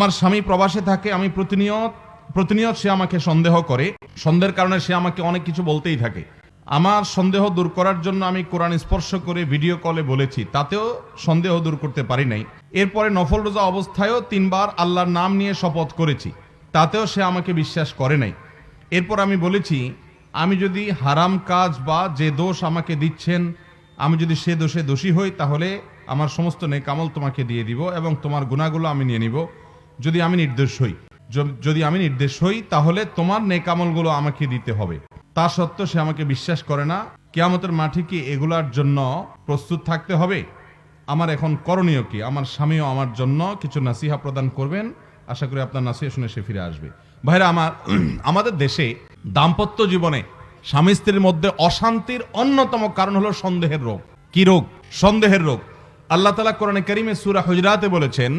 আমার স্বামী প্রবাসে থাকে, আমি প্রতিনিয়ত প্রতিনিয়ত সে আমাকে সন্দেহ করে। সন্দেহের কারণে সে আমাকে অনেক কিছু বলতেই থাকে। আমার সন্দেহ দূর করার জন্য আমি কোরআন স্পর্শ করে ভিডিও কলে বলেছি, তাতেও সন্দেহ দূর করতে পারি নাই। এরপরে নফল রোজা অবস্থায়ও তিনবার আল্লাহর নাম নিয়ে শপথ করেছি, তাতেও সে আমাকে বিশ্বাস করে নাই। এরপর আমি বলেছি, আমি যদি হারাম কাজ বা যে দোষ আমাকে দিচ্ছেন, আমি যদি সে দোষে দোষী হই, তাহলে আমার সমস্ত নেকামল তোমাকে দিয়ে দিব এবং তোমার গুণাগুলো আমি নিয়ে নিব। যদি আমি নির্দোষ হই। যদি আমি নির্দেশ হই, তাহলে তোমার নেকামলগুলো আমাকে দিতে হবে। তা সত্ত্বেও সে আমাকে বিশ্বাস করে না। কেয়ামতের মাঠে কি এগুলার জন্য প্রস্তুত থাকতে হবে? আমার এখন করণীয় কি? আমার স্বামীও আমার জন্য কিছু নাসিহা প্রদান করবেন। আশা করি আপনার নাসিহা শুনে সে ফিরে আসবে। ভাইরা, আমার আমাদের দেশে দাম্পত্য জীবনে স্বামী স্ত্রীর মধ্যে অশান্তির অন্যতম কারণ হলো সন্দেহের রোগ। কি রোগ? সন্দেহের রোগ। আল্লাহ তালা কোরআনে করিমে সুরা হুজরাতে বলেছেন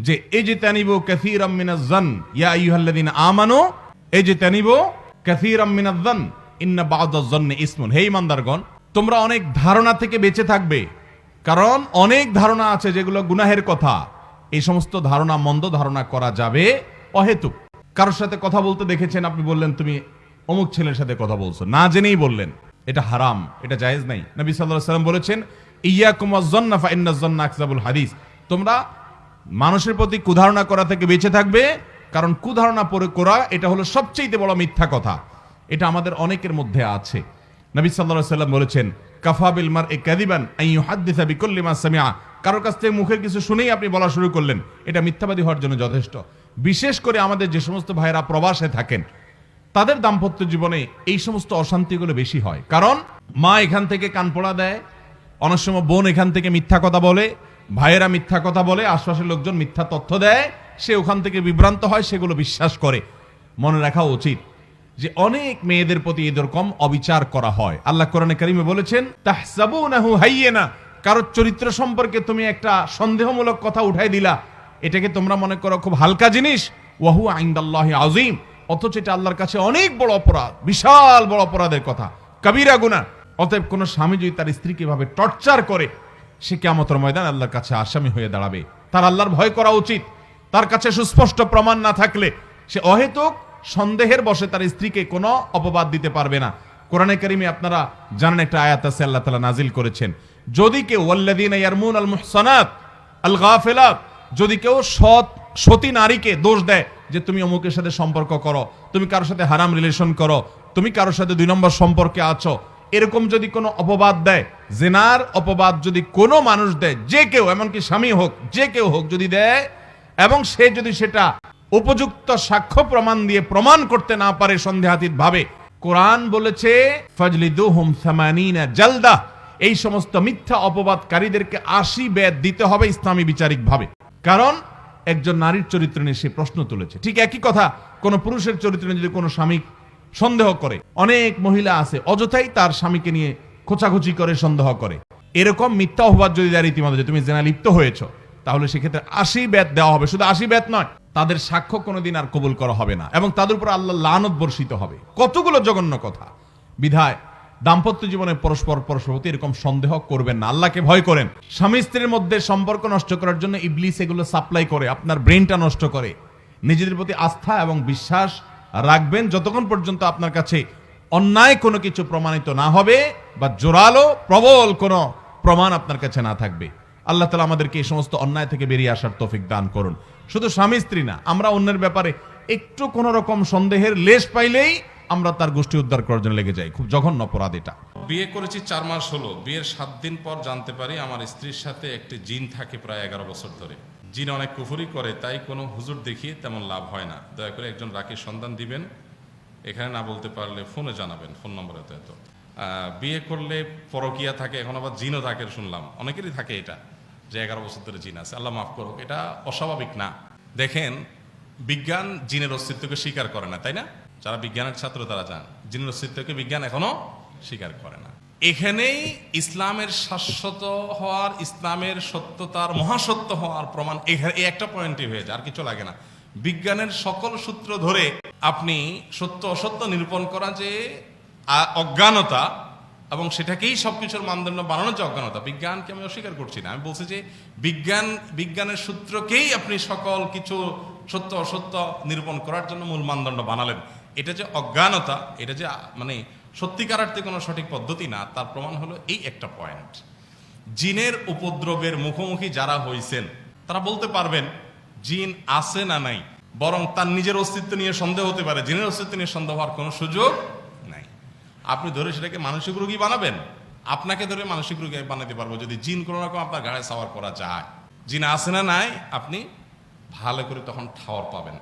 যে এই যে তানিবো কাসির আমিনাজ্জান ইয়া আইয়ুহাল্লাযিনা আমানু তোমরা অনেক ধারণা থেকে বেঁচে থাকবে, কারণ অনেক ধারণা আছে যেগুলো গুনাহের কথা। এই সমস্ত ধারণা, মন্দ ধারণা করা যাবে অহেতুক। কারোর সাথে কথা বলতে দেখেছেন, আপনি বললেন, তুমি অমুক ছেলের সাথে কথা বলছো। না জেনেই বললেন, এটা হারাম, এটা জায়েজ নাই। নবী আলাইহি সাল্লাম বলেছেন, ইয়াকুম আয-যন্না ফা ইন্নাজ হাদিস। তোমরা মানুষের প্রতি কুধারণা করা থেকে বেঁচে থাকবে, কারণ কুধারণা পরে করা এটা হলো সবচেয়ে বড় মিথ্যা কথা। এটা আমাদের অনেকের মধ্যে আছে। নবী আলাইহি সাল্লাম বলেছেন কাফাবিল মার এ ক্যাদিবান কারোর কাছ থেকে মুখের কিছু শুনেই আপনি বলা শুরু করলেন, এটা মিথ্যাবাদী হওয়ার জন্য যথেষ্ট। বিশেষ করে আমাদের যে সমস্ত ভাইয়েরা প্রবাসে থাকেন, তাদের দাম্পত্য জীবনে এই সমস্ত অশান্তিগুলো বেশি হয়। কারণ মা এখান থেকে কান পড়া দেয়, অনেক সময় বোন এখান থেকে মিথ্যা কথা বলে ভাইয়েরা মিথ্যা কথা বলে, আশপাশের লোকজন মিথ্যা তথ্য দেয়, সে ওখান থেকে বিভ্রান্ত হয়, সেগুলো বিশ্বাস করে। মনে রাখা উচিত যে অনেক মেয়েদের প্রতি এরকম অবিচার করা হয়। আল্লাহ কোরআনে কারিমে বলেছেন, তাহসাবুনাহু হাইয়্যিনা কারোর চরিত্র সম্পর্কে তুমি একটা সন্দেহমূলক কথা উঠাই দিলা, এটাকে তোমরা মনে করো খুব হালকা জিনিস, ওয়াহু আইন্দাল্লাহি আযীম, অথচ এটা আল্লাহর কাছে অনেক বড় অপরাধ, বিশাল বড় অপরাধের কথা। কবিরা গুনাহ, অতএব কোন স্বামী যদি তার স্ত্রীকে এভাবে টর্চার করে সে কেমতর ময়দান আল্লাহর কাছে আসামি হয়ে দাঁড়াবে। তার আল্লাহর ভয় করা উচিত। তার কাছে সুস্পষ্ট প্রমাণ না থাকলে সে অহেতুক সন্দেহের বসে তার স্ত্রীকে কোনো অপবাদ দিতে পারবে না। কোরআনে কারিমে আপনারা জানেন একটা আয়াত আছে, আল্লাহ তাআলা নাজিল করেছেন। যদি কেউ, ওয়াল্লাযীনা ইয়ারমুন আল মুহসানাত আল গাফিলাত যদি কেউ সৎ, সতী নারীকে দোষ দেয় যে তুমি অমুকের সাথে সম্পর্ক করো, তুমি কারোর সাথে হারাম রিলেশন করো, তুমি কারোর সাথে দুই নম্বর সম্পর্কে আছো এরকম যদি কোনো অপবাদ দেয়, জেনার অপবাদ যদি কোনো মানুষ দেয়, যে কেউ, এমনকি স্বামী হোক, যে কেউ হোক যদি দেয়, এবং সে যদি সেটা উপযুক্ত সাক্ষ্য প্রমাণ দিয়ে প্রমাণ করতে না পারে সন্দেহাতীত ভাবে, কোরআন বলেছে জালদা। এই সমস্ত মিথ্যা অপবাদকারীদেরকে আশি বেদ দিতে হবে ইসলামী বিচারিক ভাবে। কারণ, একজন নারীর চরিত্র নিয়ে সে প্রশ্ন তুলেছে। ঠিক একই কথা, কোন পুরুষের চরিত্র নিয়ে যদি কোনো স্বামী সন্দেহ করে। অনেক মহিলা আছে, অযথাই তার স্বামীকে নিয়ে খোঁচাখুচি করে, সন্দেহ করে। এরকম মিথ্যা অপবাদ যদি দেয় রীতিমতো যে তুমি জেনা লিপ্ত হয়েছো, তাহলে সেক্ষেত্রে আশি ব্যাত দেওয়া হবে। শুধু আশি ব্যাত নয়, তাদের সাক্ষ্য কোনোদিন আর কবুল করা হবে না। এবং তাদের উপর আল্লাহ লানত বর্ষিত হবে। কতগুলো জঘন্য কথা। বিধায় দাম্পত্য জীবনে পরস্পর পরস্পর প্রতি এরকম সন্দেহ করবেন না। আল্লাহকে ভয় করেন। স্বামী স্ত্রীর মধ্যে সম্পর্ক নষ্ট করার জন্য ইবলিস এগুলো সাপ্লাই করে। আপনার ব্রেনটা নষ্ট করে। নিজেদের প্রতি আস্থা এবং বিশ্বাস রাখবেন যতক্ষণ পর্যন্ত আপনার কাছে অন্যায় কোনো কিছু প্রমাণিত না হবে বা জোরালো, প্রবল কোনো প্রমাণ আপনার কাছে না থাকবে। আল্লাহ তালা আমাদেরকে এই সমস্ত অন্যায় থেকে বেরিয়ে আসার তৌফিক দান করুন। শুধু স্বামী, স্ত্রী না, আমরা অন্যের ব্যাপারে একটু কোনো রকম সন্দেহের লেশ পাইলেই আমরা তার গোষ্ঠী উদ্ধার করার জন্য লেগে যাই। খুব জঘন্য অপরাধ এটা। বিয়ে করেছি চার মাস হলো। বিয়ের সাত দিন পর জানতে পারি আমার স্ত্রীর সাথে একটি জিন থাকে প্রায় এগারো বছর ধরে। জিন অনেক কুফুরি করে, তাই কোনো হুজুর দেখিয়ে তেমন লাভ হয় না। দয়া করে একজন রাখির সন্ধান দিবেন। এখানে না বলতে পারলে ফোনে জানাবেন, ফোন নম্বর এত। এত বিয়ে করলে পরকিয়া থাকে, এখন আবার জিনও থাকে শুনলাম। অনেকেরই থাকে এটা, যে এগারো বছর ধরে জিন আছে। আল্লাহ মাফ করুক, এটা অস্বাভাবিক না। দেখেন, বিজ্ঞান জিনের অস্তিত্বকে স্বীকার করে না, তাই না? যারা বিজ্ঞানের ছাত্র তারা যান জিনের অস্তিত্বকে বিজ্ঞান এখনও স্বীকার করে না। এখানেই ইসলামের শাশ্বত হওয়ার, ইসলামের সত্যতার মহাসত্য হওয়ার প্রমাণ এই একটা পয়েন্টই হয়ে যায়, আর কিছু লাগে না। বিজ্ঞানের সকল সূত্র ধরে আপনি সত্য, অসত্য নিরূপণ করা যে অজ্ঞানতা, এবং সেটাকেই সবকিছুর মানদণ্ড বানানোর যে অজ্ঞানতা, বিজ্ঞানকে আমি অস্বীকার করছি না। আমি বলছি যে, বিজ্ঞান, বিজ্ঞানের সূত্রকেই আপনি সকল কিছু সত্য, অসত্য নিরূপণ করার জন্য মূল মানদণ্ড বানালেন। এটা যে অজ্ঞানতা, এটা যে মানে সত্যিকার অর্থে কোনো সঠিক পদ্ধতি না, তার প্রমাণ হলো এই একটা পয়েন্ট জিনের উপদ্রবের মুখোমুখি যারা হয়েছেন তারা বলতে পারবেন, জিন আছে না নাই, বরং তার নিজের অস্তিত্ব নিয়ে সন্দেহ হতে পারে। জিনের অস্তিত্ব নিয়ে সন্দেহ হওয়ার কোনো সুযোগ নাই। আপনি ধরে সেটাকে মানসিক রোগী বানাবেন, আপনাকে ধরে মানসিক রোগী বানাতে পারব। যদি জিন কোনো রকম আপনার গাড়ি সাওয়ার করা যায়, জিন আছে না নাই, আপনি ভালো করে তখন ঠাওয়ার পাবেন।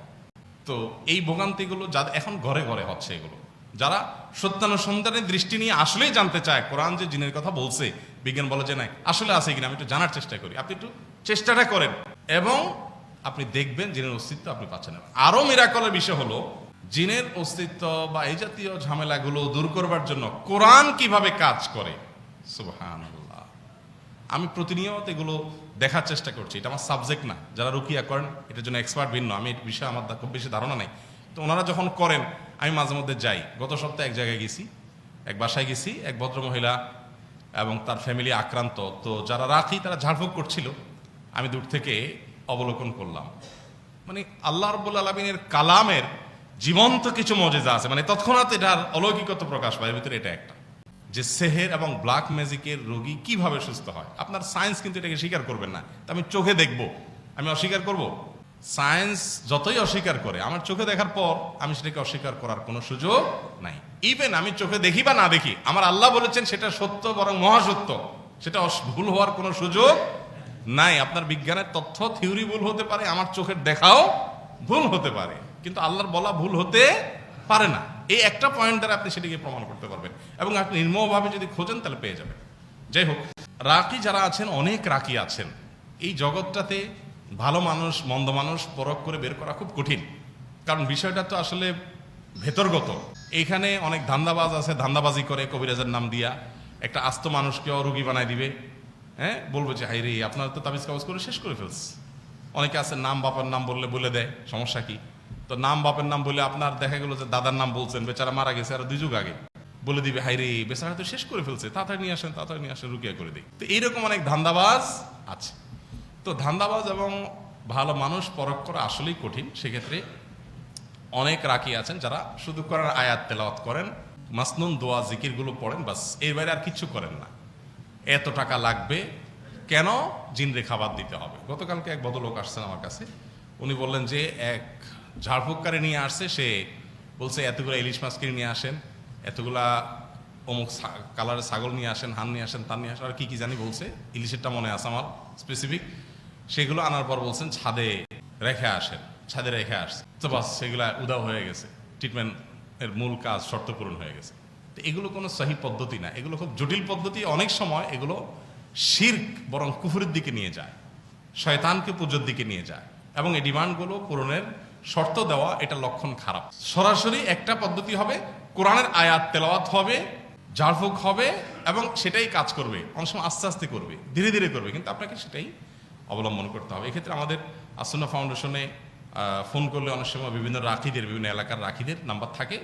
তো এই ভোগান্তিগুলো যা এখন ঘরে ঘরে হচ্ছে এগুলো। যারা সত্যানুসন্ধানের দৃষ্টি নিয়ে আসলেই জানতে চায় কোরআন যে জিনের কথা বলছে, বিজ্ঞান বলে যে নাই, আসলে আছে কিনা, আমি একটু জানার চেষ্টা করি। আপনি একটু চেষ্টাটা করেন। এবং আপনি দেখবেন জিনের অস্তিত্ব আপনি পাচ্ছেন না। আরও মিরাকলের বিষয় হলো, জিনের অস্তিত্ব বা এই জাতীয় ঝামেলাগুলো দূর করবার জন্য কোরআন কীভাবে কাজ করে? সুবহানাল্লাহ। আমি প্রতিনিয়ত এগুলো দেখার চেষ্টা করছি। এটা আমার সাবজেক্ট না। যারা রুকিয়া করেন, এটার জন্য এক্সপার্ট ভিন্ন। আমি বিষয়ে আমার খুব বেশি ধারণা নেই। তো ওনারা যখন করেন, আমি মাঝে মধ্যে যাই। গত সপ্তাহে এক জায়গায় গেছি, এক বাসায় গেছি, এক ভদ্রমহিলা এবং তার ফ্যামিলি আক্রান্ত। তো যারা রাখি, তারা ঝাড়ফুঁক করছিল। আমি দূর থেকে অবলোকন করলাম। মানে আল্লাহ রব্বুল আলমিনের কালামের জীবন্ত কিছু মজেজা আছে। মানে তৎক্ষণাৎ এটার অলৌকিকত প্রকাশ পায়। ভিতরে এটা একটা। যে সেহের এবং ব্ল্যাক ম্যাজিকের রোগী কীভাবে সুস্থ হয়? আপনার সায়েন্স কিন্তু এটাকে স্বীকার করবেন না। আমি চোখে দেখব। আমি অস্বীকার করব? সায়েন্স যতই অস্বীকার করে, আমার চোখে দেখার পর আমি সেটাকে অস্বীকার করার কোনো সুযোগ নাই। ইভেন আমি চোখে দেখি বা না দেখি, আমার আল্লাহ বলেছেন সেটা সত্য বরং মহাসত্য। সেটা ভুল হওয়ার কোনো সুযোগ নাই। আপনার বিজ্ঞানের তথ্য থিওরি ভুল হতে পারে, আমার চোখের দেখাও ভুল হতে পারে। কিন্তু আল্লাহর বলা ভুল হতে পারে না। এই একটা পয়েন্ট দ্বারা আপনি সেটিকে প্রমাণ করতে পারবেন। এবং আপনি নির্মমভাবে যদি খোঁজেন, তাহলে পেয়ে যাবেন। যাই হোক, রাকি যারা আছেন, অনেক রাকি আছেন। এই জগৎটাতে ভালো মানুষ, মন্দ মানুষ পরখ করে বের করা খুব কঠিন। কারণ বিষয়টা তো আসলে ভেতরগত। এইখানে অনেক ধান্দাবাজ আছে, ধান্দাবাজি করে কবিরাজের নাম দিয়া একটা আস্ত মানুষকেও রুগী বানায় দিবে। হ্যাঁ? বলব যে হাই রে, আপনারা তো তাবিজ কাগজ করে শেষ করে ফেলছে। অনেকে আছে, নাম বাপের নাম বললে বলে দেয়, সমস্যা কি? তো নাম বাপের নাম বলে আপনার দেখা গেল যে দাদার নাম বলছেন, বেচারা মারা গেছে আর দুই যুগ আগে। বলে দিবে হাই রে, বেচারা তো শেষ করে ফেলছে, তাড়াতাড়ি নিয়ে আসেন, তাড়াতাড়ি নিয়ে আসেন, রুকিয়া করে দিই। তো এইরকম অনেক ধান্দাবাজ আছে। তো ধান্দাবাজ এবং ভালো মানুষ পরখ করা আসলেই কঠিন। সেক্ষেত্রে অনেক রাখি আছেন যারা শুধু করার আয়াত তেলাওয়াত করেন, মাসনুন দোয়া জিকিরগুলো পড়েন, বাসের বাইরে আর কিছু করেন না। এত টাকা লাগবে কেন? জিনরে খাবার দিতে হবে। গতকালকে এক ভদ্রলোক আসছেন আমার কাছে। উনি বললেন যে, এক ঝাড়ফুককারে নিয়ে আসছে, সে বলছে, এতগুলো ইলিশ মাছ কিনে নিয়ে আসেন, এতগুলা অমুক কালারের ছাগল নিয়ে আসেন, হান নিয়ে আসেন, তার নিয়ে আসেন, আর কি কি জানি বলছে। ইলিশেরটা মনে আছে আমার স্পেসিফিক সেগুলো আনার পর বলছেন, ছাদে রেখে আসেন, ছাদে রেখে আসছে। তো বাস, সেগুলা উদাও হয়ে গেছে। ট্রিটমেন্ট এর মূল কাজ শর্ত পূরণ হয়ে গেছে। তো এগুলো কোনো সহি পদ্ধতি না। এগুলো খুব জটিল পদ্ধতি। অনেক সময় এগুলো শির্ক, বরং কুফুরের দিকে নিয়ে যায়, শয়তানকে পুজোর দিকে নিয়ে যায়, এবং এই ডিমান্ডগুলো পূরণের শর্ত দেওয়া, এটা লক্ষণ খারাপ। সরাসরি একটা পদ্ধতি হবে, কোরআনের আয়াত তেলাওয়াত হবে ঝাড়ফুঁক হবে, এবং সেটাই কাজ করবে। অনেক সময় আস্তে আস্তে করবে, ধীরে ধীরে করবে, কিন্তু আপনাকে সেটাই অবলম্বন করতে হবে। এক্ষেত্রে আমাদের আসন্না ফাউন্ডেশনে ফোন করলে অনেক সময় বিভিন্ন রাখিদের, বিভিন্ন এলাকার রাখিদের নাম্বার থাকে।